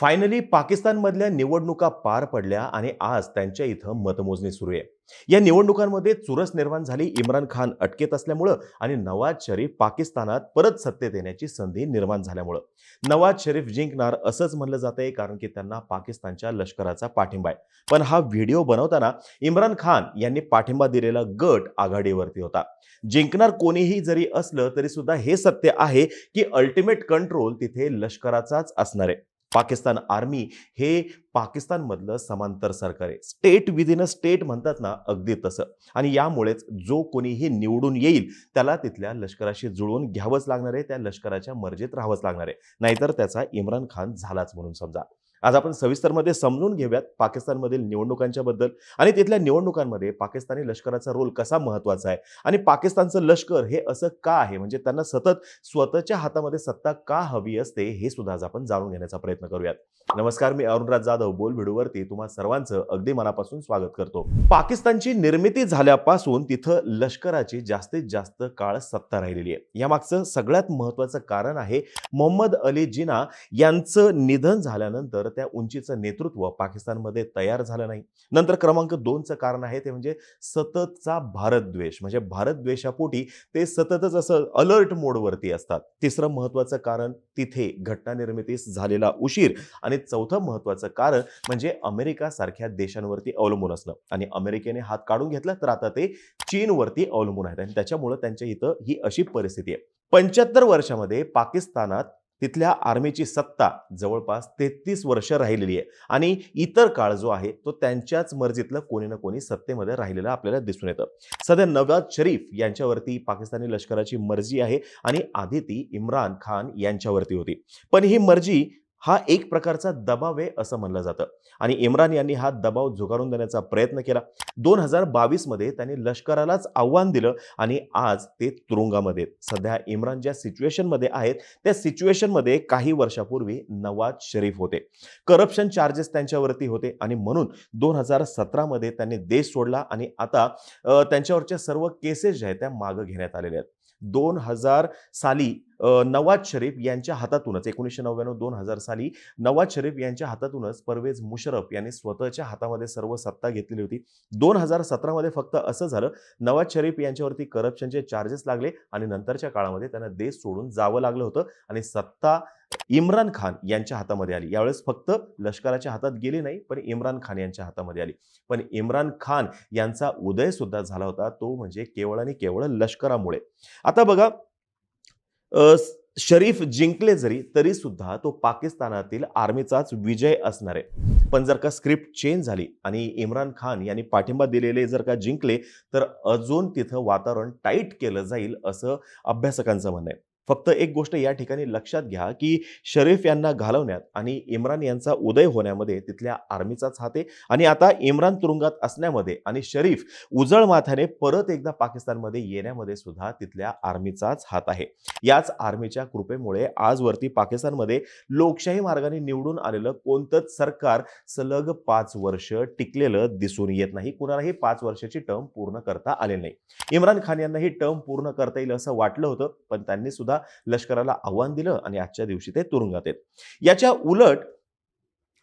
Finally पाकिस्तानमधल्या निवडणुका पार पडल्या आणि आज त्यांच्या इथं मतमोजणी सुरू आहे. या निवडणुकांमध्ये चुरस निर्माण झाली इम्रान खान अटकेत असल्यामुळं आणि नवाज शरीफ पाकिस्तानात परत सत्तेत येण्याची संधी निर्माण झाल्यामुळं. नवाज शरीफ जिंकणार असंच म्हणलं जात आहे कारण की त्यांना पाकिस्तानच्या लष्कराचा पाठिंबा आहे. पण हा व्हिडिओ बनवताना इम्रान खान यांनी पाठिंबा दिलेला गट आघाडीवरती होता. जिंकणार कोणीही जरी असलं तरी सुद्धा हे सत्य आहे की अल्टिमेट कंट्रोल तिथे लष्कराचाच असणार आहे. पाकिस्तान आर्मी हे पाकिस्तानमधलं समांतर सरकार आहे. स्टेट विदिन अ स्टेट म्हणतात ना अगदी तसं. आणि यामुळेच जो कोणीही निवडून येईल त्याला तिथल्या लष्कराशी जुळवून घ्यावंच लागणार आहे त्या लष्कराच्या मर्जीत राहावंच लागणार आहे. नाहीतर त्याचा इम्रान खान झालाच म्हणून समजा. आज आपण सविस्तरमध्ये समजून घेऊयात पाकिस्तानमधील निवडणुकांच्या बद्दल आणि तिथल्या निवडणुकांमध्ये पाकिस्तानी लष्कराचा रोल कसा महत्त्वाचा आहे आणि पाकिस्तानचं लष्कर हे असं का आहे? म्हणजे त्यांना सतत स्वतःच्या हातामध्ये सत्ता का हवी असते? हे सुद्धा आज आपण जाणून घेण्याचा प्रयत्न करूयात. नमस्कार मी अरुणराज जाधव बोल व्हिडिओवरती तुम्हा सर्वांचं अगदी मनापासून स्वागत करतो. पाकिस्तानची निर्मिती झाल्यापासून तिथं लष्कराची जास्तीत जास्त काळ सत्ता राहिलेली आहे. यामागचं सगळ्यात महत्वाचं कारण आहे मोहम्मद अली जिना यांचं निधन झाल्यानंतर त्या उंचीचं नेतृत्व पाकिस्तानमध्ये तयार झालं नाही. नंतर क्रमांक दोनचं कारण आहे ते म्हणजे सततचा भारतद्वेष म्हणजे भारतद्वेषापोटी ते सततच असं अलर्ट मोडवरती असतात. तिसरं महत्वाचं कारण तिथे घटना निर्मितीस झालेला उशीर. आणि चौथं महत्वाचं कारण म्हणजे अमेरिका सारख्या देशांवरती अवलंबून असणं. आणि अमेरिकेने हात काढून घेतला तर आता ते चीनवरती अवलंबून आहेत. आणि त्याच्यामुळं त्यांच्या इथं ही अशी परिस्थिती आहे. पंच्याहत्तर वर्षामध्ये पाकिस्तानात तिथल्या आर्मीची सत्ता जवळपास तेहतीस वर्ष राहिलेली आहे. आणि इतर काळ जो आहे तो त्यांच्याच मर्जीतलं कोणी ना कोणी सत्तेमध्ये राहिलेलं आपल्याला दिसून येतं. सध्या नवाज शरीफ यांच्यावरती पाकिस्तानी लष्कराची मर्जी आहे आणि आधी ती इम्रान खान यांच्यावरती होती. पण ही मर्जी हा एक प्रकारचा दबाव आहे असं म्हणलं जातं. आणि इम्रान यांनी हा दबाव झुगारून देण्याचा प्रयत्न केला. दोन हजार बावीसमध्ये त्यांनी लष्करालाच आव्हान दिलं आणि आज ते तुरुंगामध्ये सध्या इम्रान ज्या सिच्युएशनमध्ये आहेत त्या सिच्युएशनमध्ये काही वर्षापूर्वी नवाज शरीफ होते. करप्शन चार्जेस त्यांच्यावरती होते आणि म्हणून दोन हजार सतरामध्ये त्यांनी देश सोडला आणि आता त्यांच्यावरच्या सर्व केसेस ज्या आहेत त्या मागं घेण्यात आलेल्या आहेत. दोन हजार साली नवाज शरीफ यांच्या हातातूनच एकोणीसशे नव्याण्णव दोन हजार साली नवाज शरीफ यांच्या हातातूनच परवेज मुशरफ यांनी स्वतःच्या हातामध्ये सर्व सत्ता घेतलेली होती. दोन हजार सतरामध्ये फक्त असं झालं नवाज शरीफ यांच्यावरती करप्शनचे चार्जेस लागले आणि नंतरच्या काळामध्ये त्यांना देश सोडून जावं लागलं होतं आणि सत्ता इम्रान खान यांच्या हातामध्ये आली. यावेळेस फक्त लष्कराच्या हातात गेली नाही पण इम्रान खान यांच्या हातामध्ये आली. पण इम्रान खान यांचा उदय सुद्धा झाला होता. तो म्हणजे केवळ आणि केवळ लष्करामुळे. आता बघा शरीफ जिंकले जरी तरी सुद्धा तो पाकिस्तानातील आर्मीचाच विजय असणार आहे. पण जर का स्क्रिप्ट चेंज झाली आणि इम्रान खान यांनी पाठिंबा दिलेले जर का जिंकले तर अजून तिथं वातावरण टाईट केलं जाईल असं अभ्यासकांचं म्हणणं आहे. फक्त एक गोष्ट या ठिकाणी लक्षात घ्या की शरीफ यांना घालवण्यात आणि इम्रान यांचा उदय होण्यामध्ये तिथल्या आर्मीचाच हात आहे. आणि आता इम्रान तुरुंगात असण्यामध्ये आणि शरीफ उजळ माथ्याने परत एकदा पाकिस्तानमध्ये येण्यामध्ये सुद्धा तिथल्या आर्मीचाच हात आहे. याच आर्मीच्या कृपेमुळे आजवरती पाकिस्तानमध्ये लोकशाही मार्गाने निवडून आलेलं कोणतंच सरकार सलग पाच वर्ष टिकलेलं दिसून येत नाही. कुणालाही पाच वर्षाची टर्म पूर्ण करता आले नाही. इम्रान खान यांना ही टर्म पूर्ण करता येईल असं वाटलं होतं पण त्यांनी सुद्धा लष्कराला आव्हान दिलं आणि आजच्या दिवशी ते तुरुंगात आहेत. याच्या उलट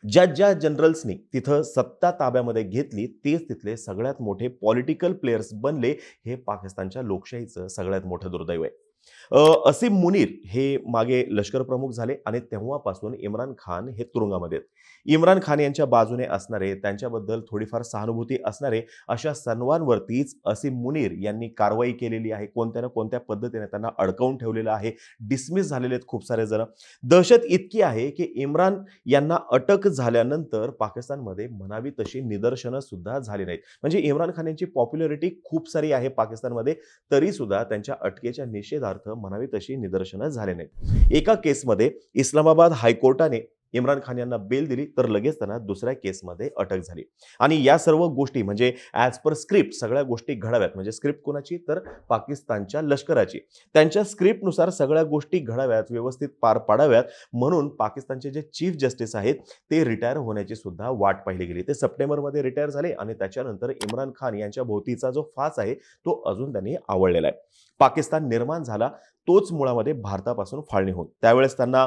ज्या ज्या जनरल्सनी तिथं सत्ता ताब्यामध्ये घेतली तेच तिथले सगळ्यात मोठे पॉलिटिकल प्लेयर्स बनले हे पाकिस्तानच्या लोकशाहीचं सगळ्यात मोठं दुर्दैव आहे. असीम मुनीर हे मागे लष्कर प्रमुख झाले आणि तेव्हापासून इम्रान खान हे तुरुंगामध्ये आहेत. इम्रान खान यांच्या बाजूने असणारे त्यांच्याबद्दल थोडीफार सहानुभूती असणारे अशा सर्वांवरतीच असीम मुनीर यांनी कारवाई केलेली आहे. कोणत्या ना कोणत्या पद्धतीने त्यांना अडकवून ठेवलेलं आहे डिसमिस झालेले आहेत खूप सारे जण. दहशत इतकी आहे की इम्रान यांना अटक झाल्यानंतर पाकिस्तानमध्ये म्हणावी तशी निदर्शनं सुद्धा झाली नाहीत. म्हणजे इम्रान खान यांची पॉप्युलरिटी खूप सारी आहे पाकिस्तानमध्ये तरी सुद्धा त्यांच्या अटकेच्या अर्थ म्हणावी तशी निदर्शनं झाले नाहीत. एका केसमध्ये इस्लामाबाद हायकोर्टाने इम्रान खान यांना बेल दिली तर लगेच त्यांना दुसऱ्या केसमध्ये अटक झाली. आणि या सर्व गोष्टी म्हणजे ॲज पर स्क्रिप्ट सगळ्या गोष्टी घडाव्यात. म्हणजे स्क्रिप्ट कोणाची? तर पाकिस्तानच्या लष्कराची. त्यांच्या स्क्रिप्टनुसार सगळ्या गोष्टी घडाव्यात व्यवस्थित पार पाडाव्यात. म्हणून पाकिस्तानचे जे चीफ जस्टिस आहेत ते रिटायर होण्याची सुद्धा वाट पाहिली गेली. ते सप्टेंबरमध्ये रिटायर झाले आणि त्याच्यानंतर इम्रान खान यांच्या भोवतीचा जो फास आहे तो अजून त्यांनी आवडलेला आहे. पाकिस्तान निर्माण झाला तोच मुळामध्ये भारतापासून फाळणी होऊन. त्यावेळेस त्यांना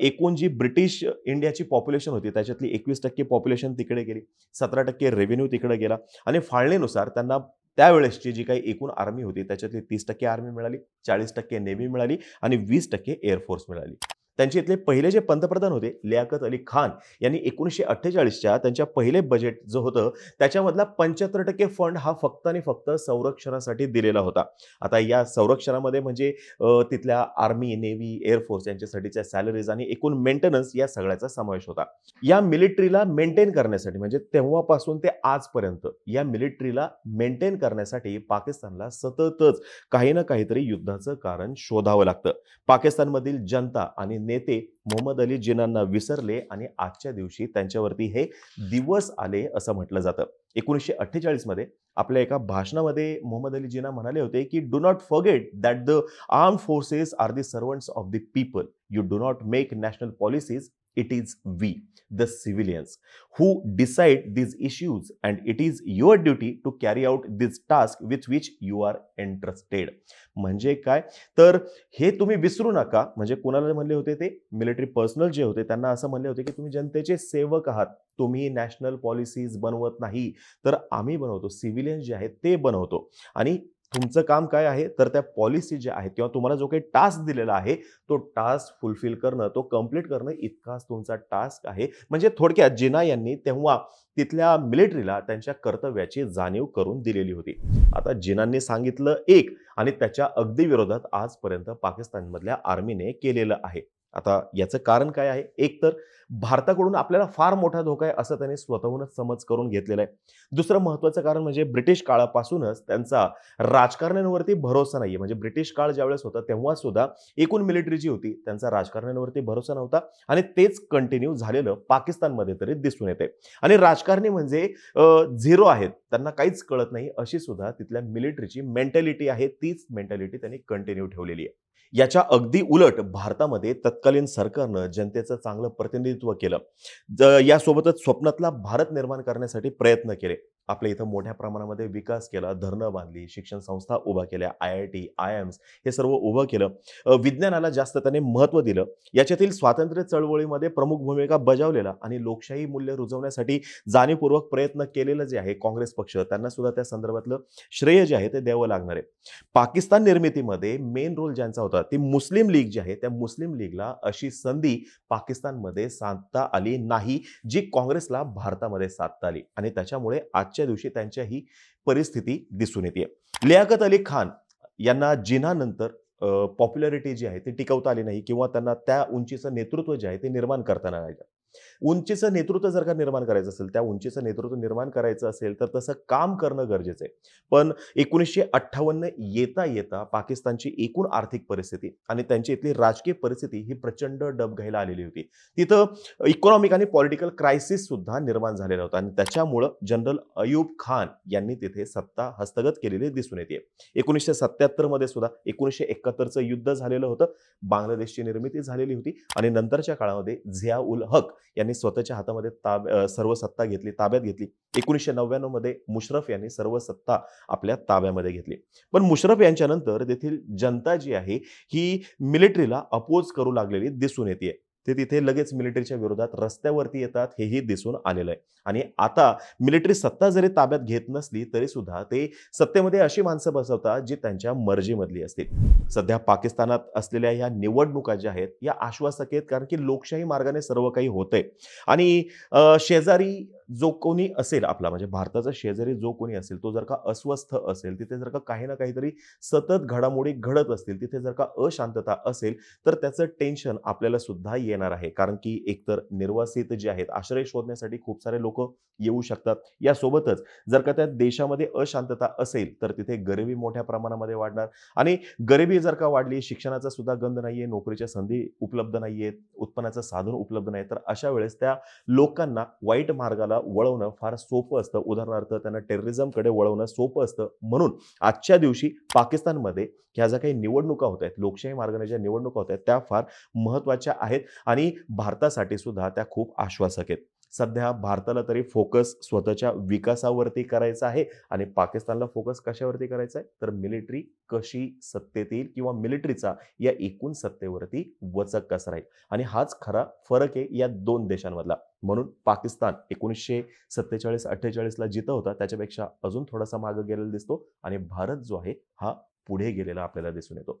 एकूण जी ब्रिटिश इंडियाची पॉप्युलेशन होती. त्याच्यातली एकवीस टक्के पॉप्युलेशन तिकडे गेली. सतरा टक्के रेव्हेन्यू तिकडे गेला. आणि फाळणीनुसार त्यांना त्यावेळेसची जी काही एकूण आर्मी होती त्याच्यातली तीस टक्के आर्मी मिळाली चाळीस टक्के नेव्ही मिळाली आणि वीस टक्के एअरफोर्स मिळाली. त्यांचे इथले पहिले जे पंतप्रधान होते लियाकत अली खान यांनी एकोणीसशे अठ्ठेचाळीसच्या त्यांच्या पहिले बजेट जो होतं त्याच्यामधला पंच्याहत्तर टक्के फंड हा फक्त आणि फक्त संरक्षणासाठी दिलेला होता. आता या संरक्षणामध्ये म्हणजे तिथल्या आर्मी नेव्ही एअरफोर्स यांच्यासाठीच्या सॅलरीज आणि एकूण मेंटेनन्स या सगळ्याचा समावेश होता. या मिलिटरीला मेंटेन करण्यासाठी म्हणजे तेव्हापासून ते आजपर्यंत या मिलिटरीला मेंटेन करण्यासाठी पाकिस्तानला सततच काही ना काहीतरी युद्धाचं कारण शोधावं लागतं. पाकिस्तानमधील जनता आणि नेते मोहम्मद अली जिनांना विसरले आणि आजच्या दिवशी त्यांच्यावरती हे दिवस आले असं म्हटलं जातं. एकोणीसशे अठ्ठेचाळीसमध्ये आपल्या एका भाषणामध्ये मोहम्मद अली जिना म्हणाले होते की do not forget that the arm forces are the servants of the people you do not make national policies it is we the civilians who decide these issues and it is your duty to carry out this task with which you are entrusted. म्हणजे काय? तर हे तुम्ही विसरू नका. म्हणजे कोणाला म्हणले होते ते? मिलिटरी पर्सनल जे होते त्यांना असं म्हणले होते की तुम्ही जनतेचे सेवक आहात. तुम्ही नॅशनल पॉलिसीज बनवत नाही. तर आम्ही बनवतो. सिव्हिलियन्स जे आहेत ते बनवतो. आणि तुमचं काम काय आहे? तर त्या पॉलिसी ज्या आहेत किंवा तुम्हाला जो काही टास्क दिलेला आहे तो टास्क फुलफिल करणं तो कंप्लीट करणं इतकाच तुमचा टास्क आहे. म्हणजे थोडक्यात जिना यांनी तेव्हा तिथल्या मिलिटरीला त्यांच्या कर्तव्याची जाणीव करून दिलेली होती. आता जिनांनी सांगितलं एक आणि त्याच्या अगदी विरोधात आजपर्यंत पाकिस्तानमधल्या आर्मीने केलेलं आहे. आता याचं कारण काय आहे? एक तर भारताकडून आपल्याला फार मोठा धोका आहे असं त्यांनी स्वतःहूनच समज करून घेतलेला आहे. दुसरं महत्त्वाचं कारण म्हणजे ब्रिटिश काळापासूनच त्यांचा राजकारण्यांवरती भरोसा नाहीये. म्हणजे ब्रिटिश काळ ज्यावेळेस होता तेव्हा सुद्धा एकूण मिलिटरी जी होती. त्यांचा राजकारण्यांवरती भरोसा नव्हता आणि तेच कंटिन्यू झालेलं पाकिस्तानमध्ये तरी दिसून येते आणि राजकारणी म्हणजे झिरो आहेत. त्यांना काहीच कळत नाही अशी सुद्धा तिथल्या मिलिटरीची मेंटॅलिटी आहे. तीच मेंटॅलिटी त्यांनी कंटिन्यू ठेवलेली आहे. याच्या अगदी उलट भारतामध्ये तत्कालीन सरकारनं जनतेचं चांगलं प्रतिनिधित्व केलं. ज यासोबतच स्वप्नातला भारत निर्माण करण्यासाठी प्रयत्न केले. आपल्या इथं मोठ्या प्रमाणामध्ये विकास केला धरणं बांधली शिक्षण संस्था उभा केल्या I I T I AIIMS हे सर्व उभं केलं. विज्ञानाला जास्त त्याने महत्त्व दिलं. याच्यातील स्वातंत्र्य चळवळीमध्ये प्रमुख भूमिका बजावलेला आणि लोकशाही मूल्य रुजवण्यासाठी जाणीवपूर्वक प्रयत्न केलेलं जे आहे काँग्रेस पक्ष त्यांना सुद्धा त्या संदर्भातलं श्रेय जे आहे ते द्यावं लागणार आहे. पाकिस्तान निर्मितीमध्ये मेन रोल ज्यांचा होता ती मुस्लिम लीग जी आहे त्या मुस्लिम लीगला अशी संधी पाकिस्तानमध्ये साधता आली नाही जी काँग्रेसला भारतामध्ये साधता आली. आणि त्याच्यामुळे आजच्या दिवशी त्यांच्या ही परिस्थिती दिसून येते. लियाकत अली खान यांना जिन्हानंतर पॉप्युलॅरिटी जी आहे ती टिकवता आली नाही किंवा त्यांना त्या उंचीचं नेतृत्व जे आहे ते निर्माण करताना नाही. उंचीचं नेतृत्व जर का निर्माण करायचं असेल त्या उंचीचं नेतृत्व निर्माण करायचं असेल तर तसं काम करणं गरजेचं आहे. पण एकोणीसशे अठ्ठावन्न येता येता पाकिस्तानची एकूण आर्थिक परिस्थिती आणि त्यांची इथली राजकीय परिस्थिती ही प्रचंड डबघाईला आलेली होती. तिथं इकॉनॉमिक आणि पॉलिटिकल क्रायसिस सुद्धा निर्माण झालेला होता आणि त्याच्यामुळं जनरल अयूब खान यांनी तिथे सत्ता हस्तगत केलेली दिसून येते. एकोणीसशे सत्याहत्तरमध्ये सुद्धा एकोणीसशे एकाहत्तरचं युद्ध झालेलं होतं. बांगलादेशची निर्मिती झालेली होती आणि नंतरच्या काळामध्ये झिया उल हक यांनी स्वतःच्या हातामध्ये ताब सर्व सत्ता घेतली ताब्यात घेतली. एकोणीसशे नव्याण्णवमध्ये मुशरफ यांनी सर्व सत्ता आपल्या ताब्यामध्ये घेतली. पण मुशरफ यांच्यानंतर तेथील जनता जी आहे ही मिलिटरीला अपोज करू लागलेली दिसून येते ते तिथे लगेच मिलिटरीच्या विरोधात रस्त्यावरती येतात हेही दिसून आलेलं आहे. आणि आता मिलिटरी सत्ता जरी ताब्यात घेत नसली तरी सुद्धा ते सत्तेमध्ये अशी माणसं बसवतात जी त्यांच्या मर्जीमधली असतील. सध्या पाकिस्तानात असलेल्या या निवडणुका ज्या आहेत या आश्वासक आहेत कारण की लोकशाही मार्गाने सर्व काही होतंय. आणि शेजारी जो कोणी असेल आपला म्हणजे भारताचा शेजारी जो कोणी असेल तो जर का अस्वस्थ असेल तिथे जर का काही ना काहीतरी सतत घडामोडी घडत असतील तिथे जर का अशांतता असेल तर त्याचं टेन्शन आपल्याला सुद्धा येणार आहे. कारण की एकतर निर्वासित जे आहेत आश्रय शोधण्यासाठी खूप सारे लोक येऊ शकतात. यासोबतच जर का त्या देशामध्ये अशांतता असेल तर तिथे गरिबी मोठ्या प्रमाणामध्ये वाढणार. आणि गरिबी जर का वाढली शिक्षणाचा सुद्धा गंध नाहीये नोकरीच्या संधी उपलब्ध नाहीयेत उत्पन्नाचं साधन उपलब्ध नाही तर अशा वेळेस त्या लोकांना वाईट मार्गाला वळवणं फार सोपं असतं. उदाहरणार्थ त्यांना टेररिझमकडे वळवणं सोपं असतं. म्हणून आजच्या दिवशी पाकिस्तानमध्ये ह्या ज्या काही निवडणुका होत आहेत लोकशाही मार्गाने ज्या निवडणुका होत आहेत त्या फार महत्त्वाच्या आहेत आणि भारतासाठी सुद्धा त्या खूप आश्वासक आहेत. सध्या भारताला तरी फोकस स्वतःच्या विकासावरती करायचा आहे. आणि पाकिस्तानला फोकस कशावरती करायचा आहे? तर मिलिटरी कशी सत्तेत येईल किंवा मिलिटरीचा या एकूण सत्तेवरती वचक कसा राहील? आणि हाच खरा फरक आहे या दोन देशांमधला. म्हणून पाकिस्तान एकोणीसशे सत्तेचाळीस अठ्ठेचाळीसला जिथं होता त्याच्यापेक्षा अजून थोडासा मागं गेलेला दिसतो. आणि भारत जो आहे हा पुढे गेलेला आपल्याला दिसून येतो.